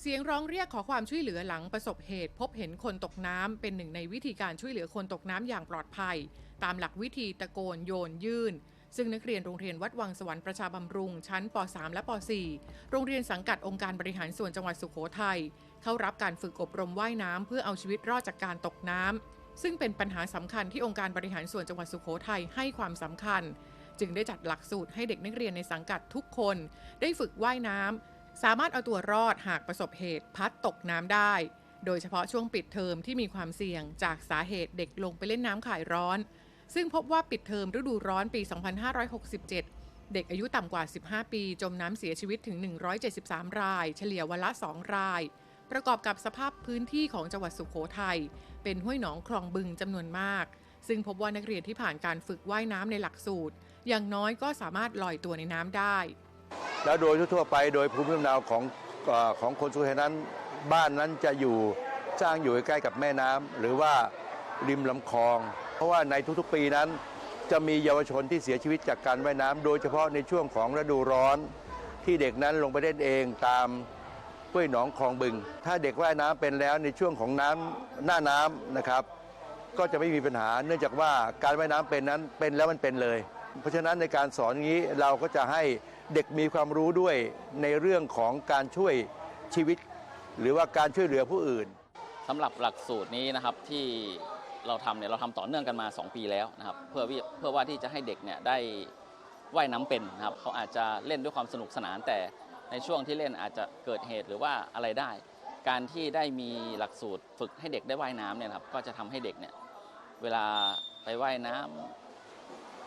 เสียงร้องเรียกขอความช่วยเหลือหลังประสบเหตุ พบเห็นคนตกน้ำเป็นหนึ่งในวิธีการช่วยเหลือคนตกน้ำอย่างปลอดภัย ตามหลักวิธีตะโกนโยนยื่น ซึ่งนักเรียนโรงเรียนวัดวังสวรรค์ประชาบำรุง ชั้นป .3 และป .4 โรงเรียนสังกัดองค์การบริหารส่วนจังหวัดสุโขทัยเข้ารับการฝึกอบรมว่ายน้ำเพื่อเอาชีวิตรอดจากการตกน้ำซึ่งเป็นปัญหาสำคัญที่องค์การบริหารส่วนจังหวัดสุโขทัยให้ความสำคัญ จึงได้จัดหลักสูตรให้เด็กนักเรียนในสังกัดทุกคน ได้ฝึกว่ายน้ำ สามารถเอาตัวรอดหากประสบเหตุพัดตกน้ำได้ โดยเฉพาะช่วงปิดเทอมที่มีความเสี่ยงจากสาเหตุเด็กลงไปเล่นน้ำขายร้อน ซึ่งพบว่าปิดเทอมฤดูร้อนปี 2567 เด็กอายุต่ำกว่า 15 ปี จมน้ำเสียชีวิตถึง 173 ราย เฉลี่ยวันละ 2 ราย ประกอบกับสภาพพื้นที่ของจังหวัดสุโขทัยเป็นห้วยหนองคลองบึงจำนวนมาก ซึ่งพบว่านักเรียนที่ผ่านการฝึกว่ายน้ำในหลักสูตร อย่างน้อยก็สามารถลอยตัวในน้ำได้ แล้วโดยทั่วไปโดยภูมิลำเนาของของคนสุโขทัยนั้น บ้านนั้นจะอยู่สร้างอยู่ใกล้กับแม่น้ำหรือว่าริมลำคลอง เพราะว่าในทุกๆปีนั้น จะมีเยาวชนที่เสียชีวิตจากการว่ายน้ำโดยเฉพาะในช่วงของฤดูร้อน ที่เด็กนั้นลงไปเล่นเองตามห้วยหนองคลองบึง ถ้าเด็กว่ายน้ำเป็นแล้วในช่วงของน้ำหน้าน้ำนะครับ ก็จะไม่มีปัญหา เนื่องจากว่าการว่ายน้ำเป็นนั้นเป็นแล้วมันเป็นเลย เพราะฉะนั้นในการสอนอย่างนี้เราก็จะให้ เด็กมีความรู้ด้วยในเรื่องของการช่วยชีวิต หรือว่าการช่วยเหลือผู้อื่นสำหรับหลักสูตรนี้นะครับที่เราทำเนี่ยเราทำต่อเนื่องกันมา 2 ปีแล้วนะครับเพื่อวิเพื่อว่าที่จะให้เด็กเนี่ยได้ว่ายน้ำเป็นนะครับเขาอาจจะเล่นด้วยความสนุกสนาน แต่ในช่วงที่เล่นอาจจะเกิดเหตุหรือว่าอะไรได้ การที่ได้มีหลักสูตรฝึกให้เด็กได้ว่ายน้ำเนี่ยครับก็จะทำให้เด็กเนี่ยเวลาไปว่ายน้ำ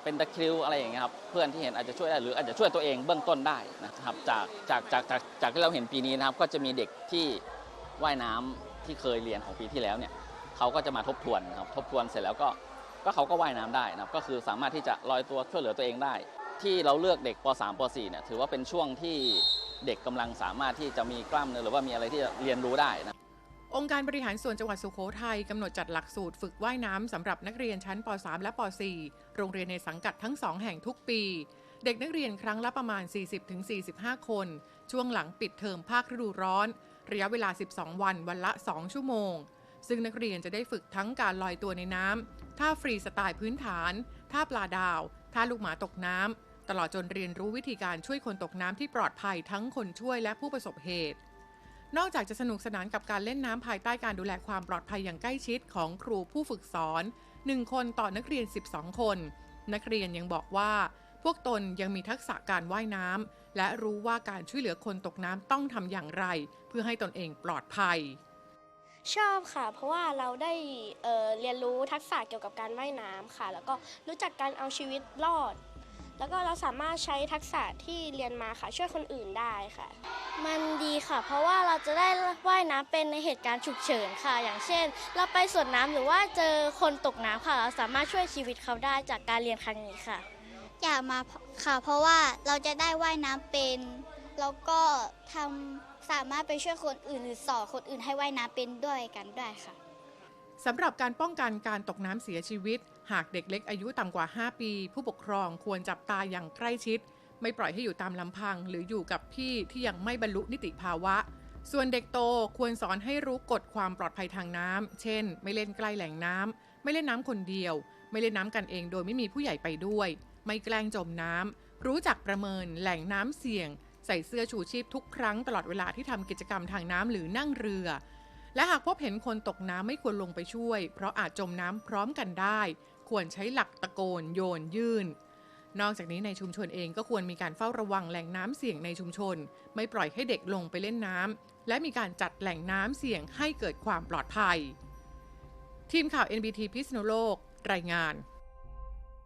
เป็นตะคริวอะไรอย่างเงี้ยครับเพื่อนที่เห็นอาจจะช่วยได้หรืออาจจะช่วยตัวเองเบื้องต้นได้นะครับจากจากจากจากจากที่เราเห็นปีนี้นะครับก็จะมีเด็กที่ว่ายน้ำที่เคยเรียนของปีที่แล้วเนี่ยเขาก็จะมาทบทวนนะครับทบทวนเสร็จแล้วก็ก็เขาก็ว่ายน้ำได้นะครับก็คือสามารถที่จะลอยตัวช่วยเหลือตัวเองได้ ที่เราเลือกเด็กป .3 ป .4 เนี่ยถือว่าเป็นช่วงที่เด็กกำลังสามารถที่จะมีกล้ามเนื้อหรือว่ามีอะไรที่จะเรียนรู้ได้นะ องค์การบริหารส่วนจังหวัดสุโขทัยกำหนดจัดหลักสูตรฝึกว่ายน้ำสำหรับนักเรียนชั้นป .3 และป .4 โรงเรียนในสังกัดทั้ง2แห่งทุกปี เด็กนักเรียนครั้งละประมาณ 40-45 คน ช่วงหลังปิดเทอมภาคฤดูร้อน ระยะเวลา 12 วันวันละ 2 ชั่วโมง ซึ่งนักเรียนจะได้ฝึกทั้งการลอยตัวในน้ำท่าฟรีสไตล์พื้นฐานท่าปลาดาวท่าลูกหมาตกน้ำตลอดจนเรียนรู้วิธีการช่วยคนตกน้ำที่ปลอดภัยทั้งคนช่วยและผู้ประสบเหตุ นอกจากจะสนุกสนานกับการเล่นน้ำภายใต้การดูแลความปลอดภัยอย่างใกล้ชิดของครูผู้ฝึกสอน 1 คนต่อนักเรียน 12 คน นักเรียนยังบอกว่า พวกตนยังมีทักษะการว่ายน้ำและรู้ว่าการช่วยเหลือคนตกน้ำต้องทำอย่างไร เพื่อให้ตนเองปลอดภัย ชอบค่ะ เพราะว่าเราได้เเรียนรู้ทักษะเกี่ยวกับการว่ายน้ำค่ะ แล้วก็รู้จักการเอาชีวิตรอด แล้วก็เราสามารถใช้ทักษะที่เรียนมาค่ะช่วยคนอื่นได้ค่ะ มันดีค่ะ เพราะว่าเราจะได้ว่ายน้ำเป็นในเหตุการณ์ฉุกเฉินค่ะ อย่างเช่น เราไปสวนน้ำหรือว่าเจอคนตกน้ำค่ะ เราสามารถช่วยชีวิตเขาได้จากการเรียนครั้งนี้ค่ะ อยากมาค่ะ เพราะว่าเราจะได้ว่ายน้ำเป็นแล้วก็ทำสามารถไปช่วยคนอื่นหรือสอนคนอื่นให้ว่ายน้ำเป็นด้วยกันด้วยค่ะ สำหรับการป้องกันการตกน้ำเสียชีวิต หากเด็กเล็กอายุต่ำกว่า 5 ปี ผู้ปกครองควรจับตาอย่างใกล้ชิด ไม่ปล่อยให้อยู่ตามลำพัง หรืออยู่กับพี่ที่ยังไม่บรรลุนิติภาวะ ส่วนเด็กโตควรสอนให้รู้กฎความปลอดภัยทางน้ำเช่น ไม่เล่นใกล้แหล่งน้ำไม่เล่นน้ำคนเดียว ไม่เล่นน้ำกันเองโดยไม่มีผู้ใหญ่ไปด้วย ไม่แกล้งจมน้ำรู้จักประเมินแหล่งน้ำเสี่ยง ใส่เสื้อชูชีพทุกครั้งตลอดเวลาที่ทำกิจกรรมทางน้ำหรือนั่งเรือ และหากพบเห็นคนตกน้ำไม่ควรลงไปช่วย เพราะอาจจมน้ำพร้อมกันได้ ควรใช้หลักตะโกน โยนยื่น นอกจากนี้ในชุมชนเองก็ควรมีการเฝ้าระวังแหล่งน้ำเสี่ยงในชุมชน ไม่ปล่อยให้เด็กลงไปเล่นน้ำและมีการจัดแหล่งน้ำเสี่ยงให้เกิดความปลอดภัย ทีมข่าว NBT พิษณุโลก รายงาน